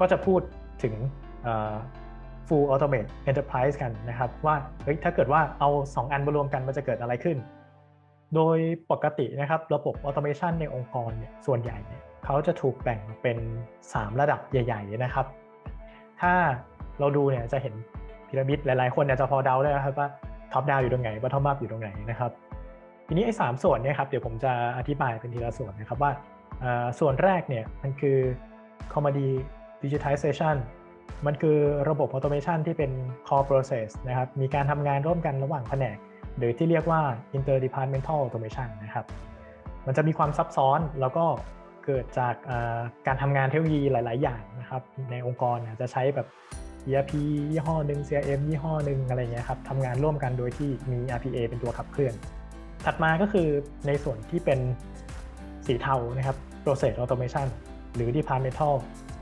ก็จะพูดถึง full automate enterprise กันนะครับว่าเฮ้ยถ้าเกิดว่าเอา 2 อันมารวมกันมันจะเกิดอะไรขึ้น โดยปกตินะครับระบบ automation ในองค์กรเนี่ยส่วนใหญ่เนี่ยเขาจะถูกแบ่งเป็น 3 ระดับใหญ่ ๆ นะครับ ถ้าเราดูเนี่ยจะเห็นพีระมิดหลายๆ คนเนี่ยจะพอเดาได้นะครับว่าท็อปดาวอยู่ตรงไหนบอททอมอัพอยู่ตรงไหนนะครับ ทีนี้ไอ้สามส่วนเนี่ยครับเดี๋ยวผมจะอธิบายเป็นทีละส่วนนะครับว่าส่วนแรกเนี่ยมันคือ commodity digitization มันคือระบบ automation ที่เป็น core process นะครับ มีการทำงานร่วมกันระหว่างแผนก หรือที่เรียกว่า interdepartmental automation นะครับ มันจะมีความซับซ้อนแล้วก็เกิดจากการทำงานเทคโนโลยีหลาย ๆ อย่างนะครับ ในองค์กรจะใช้แบบ ERP ยี่ห้อหนึ่ง CRM ยี่ห้อหนึ่งอะไรเงี้ยครับทำงานร่วมกันโดยที่มี RPA เป็นตัวขับเคลื่อน ถัดมาก็คือในส่วนที่เป็นสีเทานะครับ process automation หรือ departmental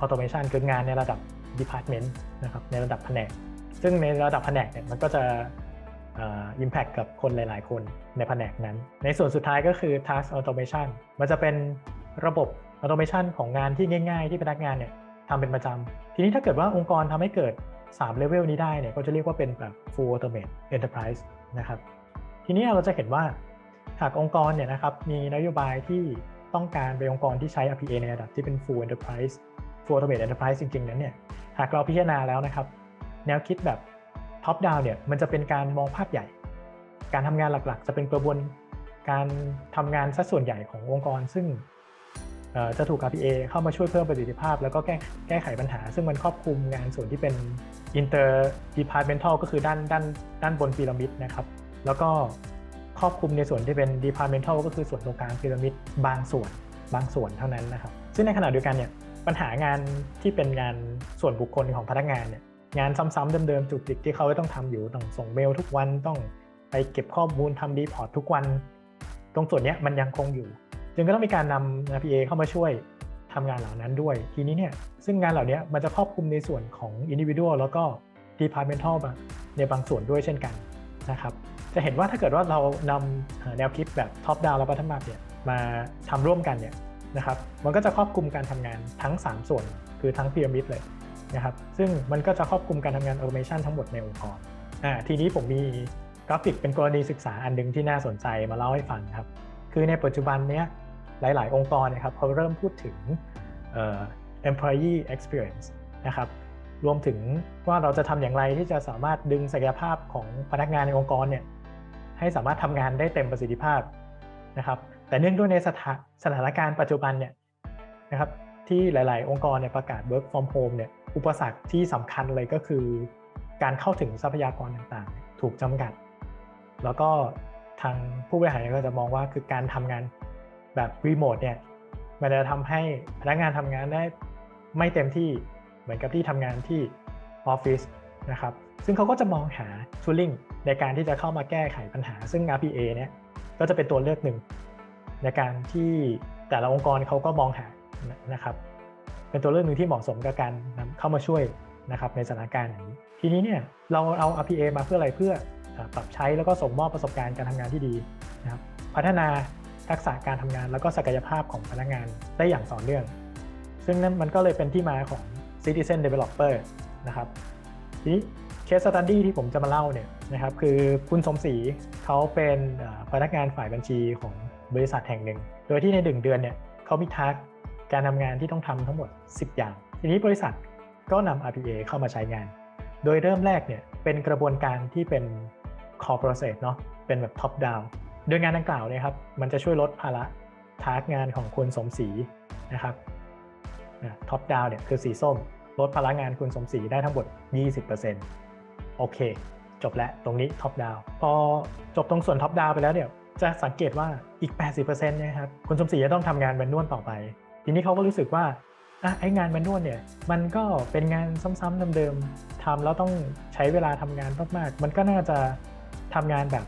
automation คืองานในระดับ department นะครับในระดับแผนก ซึ่งในระดับแผนกเนี่ยมันก็จะ impact กับคนหลาย ๆ คนในแผนกนั้น ในส่วนสุดท้ายก็คือ task automation มันจะเป็นระบบ automation ของงานที่ง่าย ๆ ที่พนักงานเนี่ยทำเป็นประจำ ทีนี้ถ้าเกิดว่าองค์กรทำให้เกิด3 level นี้ได้เนี่ยก็จะเรียกว่าเป็นแบบ full automate enterprise นะครับ ทีนี้เราจะเห็นว่าหากองค์กรเนี่ยนะครับมีนโยบายที่ต้องการเป็นองค์กรที่ใช้ RPA ในระดับที่เป็น full enterprise full automate enterprise จริงๆนั้นเนี่ยหากเราพิจารณาแล้วนะครับ แนวคิดแบบ top down เนี่ยมันจะเป็นการมองภาพใหญ่ การทำงานหลักๆ จะเป็นกระบวนการทำงานสัดส่วนใหญ่ขององค์กร ซึ่งจะถูก RPA เข้ามาช่วยเพิ่มประสิทธิภาพ แล้วก็แก้แก้ไขปัญหา ซึ่งมันครอบคลุมงานส่วนที่เป็น inter departmental ก็คือด้านด้านด้านบนพีระมิดนะครับ แล้วก็ครอบคลุมในส่วนที่เป็น departmental ก็คือส่วนตรงกลางพีระมิดบางส่วนบางส่วนเท่านั้นนะครับ ซึ่งในขณะเดียวกันเนี่ย ปัญหางานที่เป็นงานส่วนบุคคลของพนักงานเนี่ยงานซ้ำๆเดิมๆจุกจิกที่เขาต้องทำอยู่ต้องส่งเมลทุกวันต้องไปเก็บข้อมูลทำรีพอร์ตทุกวัน ตรงส่วนนี้มันยังคงอยู่จึงก็ต้องมีการนำ RPA เข้ามาช่วยทำงานเหล่านั้นด้วย ทีนี้เนี่ยซึ่งงานเหล่านี้มันจะครอบคลุมในส่วนของ individual แล้วก็ departmental ในบางส่วนด้วยเช่นกันนะครับจะเห็นว่าถ้าเกิดว่าเรานำแนวคิดแบบ top down และ bottom up เนี่ยมาทำร่วมกันเนี่ย นะครับมันก็จะครอบคลุมการทำงานทั้ง 3 ส่วน คือทั้งพีระมิดเลยนะครับซึ่งมันก็จะครอบคลุมการทำงานออโตเมชันทั้งหมดในองค์กรอ่าทีนี้ผมมีกราฟิกเป็นกรณีศึกษาอันนึงที่น่าสนใจมาเล่าให้ฟังครับคือในปัจจุบันเนี้ยหลาย ๆ องค์กรนะครับเขาเริ่มพูดถึง employee experience นะครับรวมถึงว่าเราจะทำอย่างไรที่จะสามารถดึงศักยภาพของพนักงานในองค์กรเนี่ยให้สามารถทำงานได้เต็มประสิทธิภาพนะครับ แต่เนื่องด้วยในสถาสถานการณ์ปัจจุบันเนี่ยนะครับที่หลาย ๆ องค์กรเนี่ยประกาศ work from home เนี่ยอุปสรรคที่สำคัญเลยก็คือ การเข้าถึงทรัพยากรต่างๆ ถูกจำกัด แล้วก็ทางผู้บริหารก็จะมองว่าคือการทำงานแบบรีโมทเนี่ยมันจะทำให้พนักงานทำงานได้ไม่เต็มที่เหมือนกับที่ทำงานที่ออฟฟิศนะครับ ซึ่งเขาก็จะมองหา tooling ในการที่จะเข้ามาแก้ไขปัญหา ซึ่ง RPA เนี่ยก็จะเป็นตัวเลือกหนึ่ง ในการที่แต่ละองค์กรเขาก็มองหานะครับ เป็นตัวเลือกหนึ่งที่เหมาะสมกับการนำเข้ามาช่วยนะครับในสถานการณ์อย่างนี้ ทีนี้เนี่ยเราเอา RPA มาเพื่ออะไรเพื่อปรับใช้แล้วก็ส่งมอบประสบการณ์การทำงานที่ดีนะครับพัฒนาทักษะการทำงานแล้วก็ศักยภาพของพนักงานได้อย่างต่อเนื่อง ซึ่งนั่นมันก็เลยเป็นที่มาของ Citizen Developer นะครับทีนี้เคสสตันดี้ที่ผมจะมาเล่าเนี่ยนะครับคือคุณสมศรีเขาเป็นพนักงานฝ่ายบัญชีของ บริษัทแห่งหนึ่ง โดยที่ในหนึ่งเดือนเนี่ยเขามีทักการทำงานที่ต้องทำทั้งหมด 10 อย่าง ทีนี้บริษัทก็นำ RPA เข้ามาใช้งาน โดยเริ่มแรกเนี่ยเป็นกระบวนการที่เป็น core process เนาะเป็นแบบ top down โดยงานดังกล่าวเนี่ยครับมันจะช่วยลดภาระทาร์กงานของคุณสมศรีนะครับ top down เนี่ยคือสีส้ม ลดภาระงานคุณสมศรีได้ทั้งหมด 20%โอเค จบแล้วตรงนี้ top down พอจบตรงส่วน top down ไปแล้วเนี่ย จะสังเกตว่าอีก 80%นะครับคุณสมศรีจะต้องทำงานแมนนวลต่อไป ทีนี้เขาก็รู้สึกว่าอะไอ้งานแมนนวลเนี่ยมันก็เป็นงานซ้ำๆเดิมๆทำแล้วต้องใช้เวลาทำงานมากๆมันก็น่าจะทำงานแบบ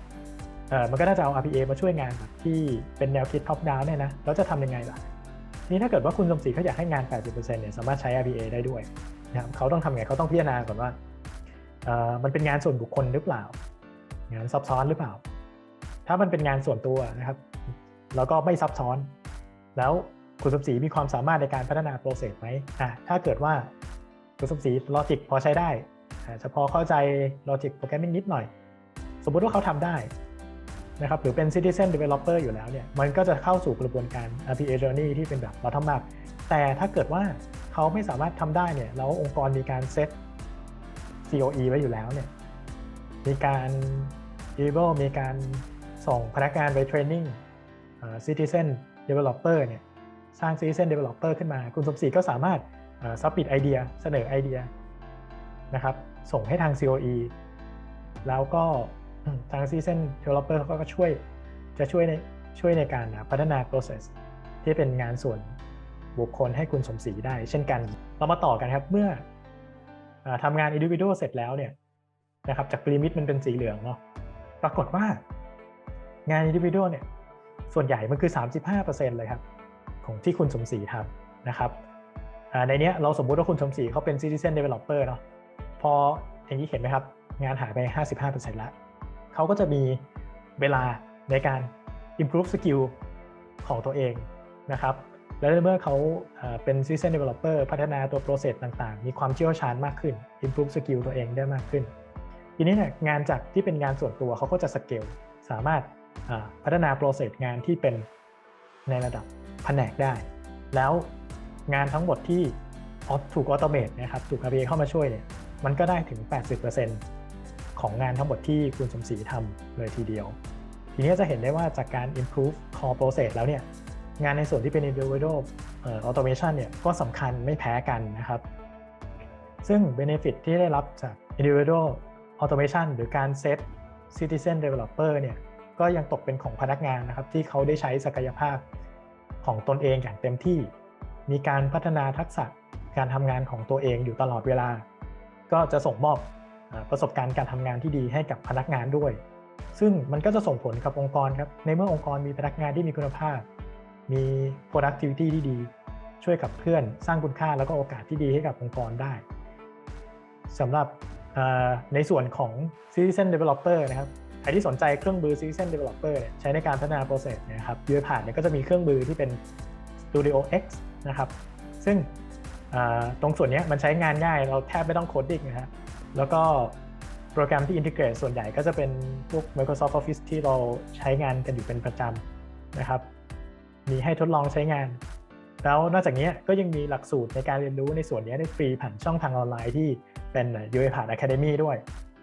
เออมันก็น่าจะเอา RPA มาช่วยงานแบบที่เป็นแนวคิดท็อปดาวเนี่ยนะแล้วจะทำยังไงล่ะนี่ถ้าเกิดว่าคุณสมศรีเขาอยากให้งาน 80%เนี่ยสามารถใช้ RPA ได้ด้วยนะครับเขาต้องทำไงเขาต้องพิจารณาก่อนว่าเออมันเป็นงานส่วนบุคคลหรือเปล่า งานซับซ้อนหรือเปล่า ถ้ามันเป็นงานส่วนตัวนะครับ แล้วก็ไม่ซับซ้อน แล้วคุณสมศรีมีความสามารถในการพัฒนาโปรเซสไหมอะถ้าเกิดว่าคุณสมศรีลอจิกพอใช้ได้อาจจะพอเข้าใจลอจิกโปรแกรมมิ่งนิดหน่อย สมมุติว่าเขาทำได้นะครับหรือเป็น Citizen Developer อยู่แล้วเนี่ยมันก็จะเข้าสู่กระบวนการ RPA Journey ที่เป็นแบบ bottom up แต่ถ้าเกิดว่าเขาไม่สามารถทำได้เนี่ยแล้วองค์กรมีการเซต COE ไว้อยู่แล้วเนี่ยมีการ enable มีการ ส่งพนักงานไปเทรนนิ่ง Citizen Developer เนี่ยสร้าง Citizen Developer ขึ้นมา คุณสมศรีก็สามารถซับปิดไอเดียเสนอไอเดียนะครับส่งให้ทาง COE แล้วก็ทาง Citizen Developer เขาก็ช่วยจะช่วยในช่วยในการพัฒนา process ที่เป็นงานส่วนบุคคลให้คุณสมศรีได้ เช่นกัน เรามาต่อกันครับเมื่ออทำงาน individual เสร็จแล้วเนี่ยนะครับจาก limit มันเป็นสีเหลืองเนาะปรากฏว่า งาน individual เนี่ยส่วนใหญ่มันคือ 35%เลยครับ ของที่คุณสมศรีทำนะครับในนี้เราสมมุติว่าคุณสมศรีเขาเป็น citizen developer เนาะพออย่างนี้เห็นไหมครับ งานหายไป 55%แล้วเขาก็จะมีเวลาในการ improve skill ของตัวเองนะครับแล้วเมื่อเขาเป็น citizen developer พัฒนาตัว process ต่างๆ มีความเชี่ยวชาญมากขึ้น improve skill ตัวเองได้มากขึ้น ทีนี้เนี่ยงานจากที่เป็นงานส่วนตัวเขาก็จะ scale สามารถ พัฒนา process งานที่เป็นในระดับแผนกได้ แล้วงานทั้งหมดที่ถูกออโตเมตนะครับถูก RPA เข้ามาช่วยเนี่ยมันก็ได้ถึง 80%ของงานทั้งหมดที่คุณสมศรีทำเลยทีเดียว ทีนี้จะเห็นได้ว่าจากการ improve core process แล้วเนี่ยงานในส่วนที่เป็น individual automation เนี่ยก็สำคัญไม่แพ้กันนะครับ ซึ่ง benefit ที่ได้รับจาก individual automation หรือการเซต citizen developer เนี่ย ก็ยังตกเป็นของพนักงานนะครับ ที่เขาได้ใช้ศักยภาพของตนเองอย่างเต็มที่ มีการพัฒนาทักษะการทำงานของตัวเองอยู่ตลอดเวลา ก็จะส่งมอบประสบการณ์การทำงานที่ดีให้กับพนักงานด้วย ซึ่งมันก็จะส่งผลกับองค์กรครับในเมื่อองค์กรมีพนักงานที่มีคุณภาพ มี productivity ที่ดี ช่วยกับเพื่อนสร้างคุณค่าแล้วก็โอกาสที่ดีให้กับองค์กรได้สำหรับในส่วนของ Citizen Developer นะครับ ใครที่สนใจเครื่องมือ Citizen Developer เนี่ยใช้ในการพัฒนา process นะครับ UiPath เนี่ยก็จะมีเครื่องมือที่เป็น Studio X นะครับ ซึ่งตรงส่วนนี้มันใช้งานง่าย เราแทบไม่ต้องโคดดิ้งนะฮะแล้วก็โปรแกรมที่อินทิเกรตส่วนใหญ่ก็จะเป็นพวก Microsoft Office ที่เราใช้งานกันอยู่เป็นประจำนะครับ มีให้ทดลองใช้งาน แล้วนอกจากนี้ก็ยังมีหลักสูตรในการเรียนรู้ในส่วนนี้ได้ฟรีผ่านช่องทางออนไลน์ที่เป็น UiPath Academy ด้วย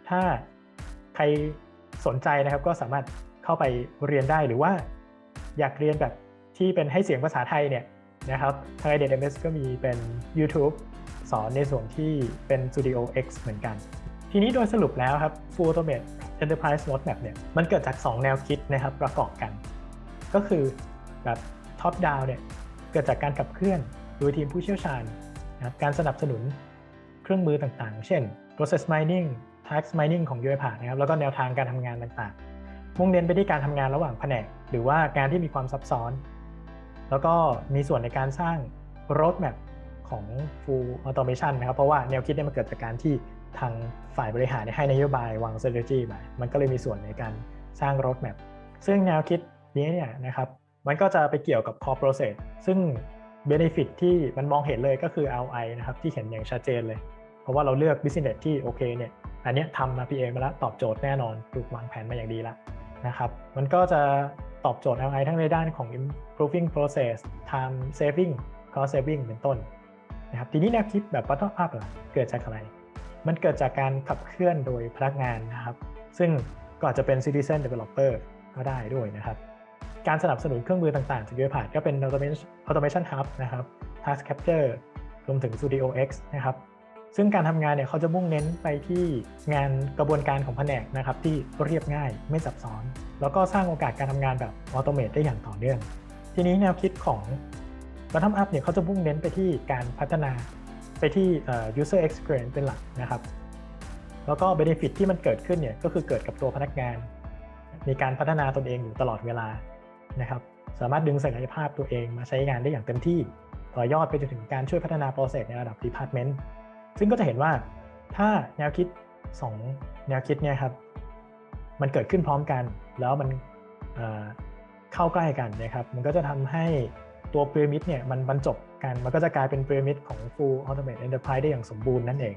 ถ้าใคร สนใจนะครับก็สามารถเข้าไปเรียนได้หรือว่า อยากเรียนแบบที่เป็นให้เสียงภาษาไทยเนี่ยนะครับทาง i d e MS ก็มีเป็น YouTube สอนในส่วนที่เป็น Studio X เหมือนกัน ทีนี้โดยสรุปแล้วครับ Full Automate Enterprise Roadmap เนี่ยมันเกิดจาก 2 แนวคิดนะครับประกอบกัน ก็คือแบบ Top Down เนี่ยเกิดจากการขับเคลื่อนโดยทีมผู้เชี่ยวชาญนะครับการสนับสนุนเครื่องมือต่างๆ เช่น Process Mining Task Mining ของ UiPath นะครับแล้วก็แนวทางการทำงานต่างๆ มุ่งเน้นไปที่การทำงานระหว่างแผนก หรือว่างานที่มีความซับซ้อน แล้วก็มีส่วนในการสร้าง roadmap ของ full automation นะครับเพราะว่าแนวคิดเนี่ยมันเกิดจากการที่ทางฝ่ายบริหารให้นโยบายวาง strategy มามันก็เลยมีส่วนในการสร้าง roadmap ซึ่งแนวคิดนี้เนี่ยนะครับมันก็จะไปเกี่ยวกับ core process ซึ่ง benefit ที่มันมองเห็นเลยก็คือ ROI นะครับที่เห็นอย่างชัดเจนเลย เพราะว่าเราเลือก business ที่โอเคเนี่ยอันนี้ทำมา PA มาแล้วตอบโจทย์แน่นอนถูกวางแผนมาอย่างดีแล้วนะครับมันก็จะตอบโจทย์ ROI ทั้งในด้านของ improving process time saving cost saving เป็นต้นนะครับทีนี้แนวคิดแบบ bottom up ล่ะเกิดจากอะไร มันเกิดจากการขับเคลื่อนโดยพนักงานนะครับ ซึ่งก็อาจจะเป็น citizen developer ก็ได้ด้วยนะครับการสนับสนุนเครื่องมือต่างๆจาก UiPath ก็เป็น automation hub นะครับ task capture รวมถึง Studio X นะครับ ซึ่งการทำงานเนี่ยเขาจะมุ่งเน้นไปที่งานกระบวนการของแผนกนะครับที่เรียบง่ายไม่ซับซ้อน แล้วก็สร้างโอกาสการทำงานแบบออโตเมตได้อย่างต่อเนื่อง ทีนี้แนวคิดของ Bottom Up เนี่ยเขาจะมุ่งเน้นไปที่การพัฒนาไปที่ user experience เป็นหลักนะครับ แล้วก็ benefit ที่มันเกิดขึ้นเนี่ยก็คือเกิดกับตัวพนักงาน มีการพัฒนาตนเองอยู่ตลอดเวลานะครับ สามารถดึงศักยภาพตัวเองมาใช้งานได้อย่างเต็มที่ ต่อยอดไปจนถึงการช่วยพัฒนาโปรเซสในระดับ department ซึ่งก็จะเห็นว่าถ้าแนวคิด 2 แนวคิดเนี่ยครับ มันเกิดขึ้นพร้อมกัน แล้วมันเข้าใกล้กันนะครับ มันก็จะทำให้ตัวพีระมิดเนี่ยมันบรรจบกัน มันก็จะกลายเป็นพีระมิดของ full automate enterprise ได้อย่างสมบูรณ์นั่นเอง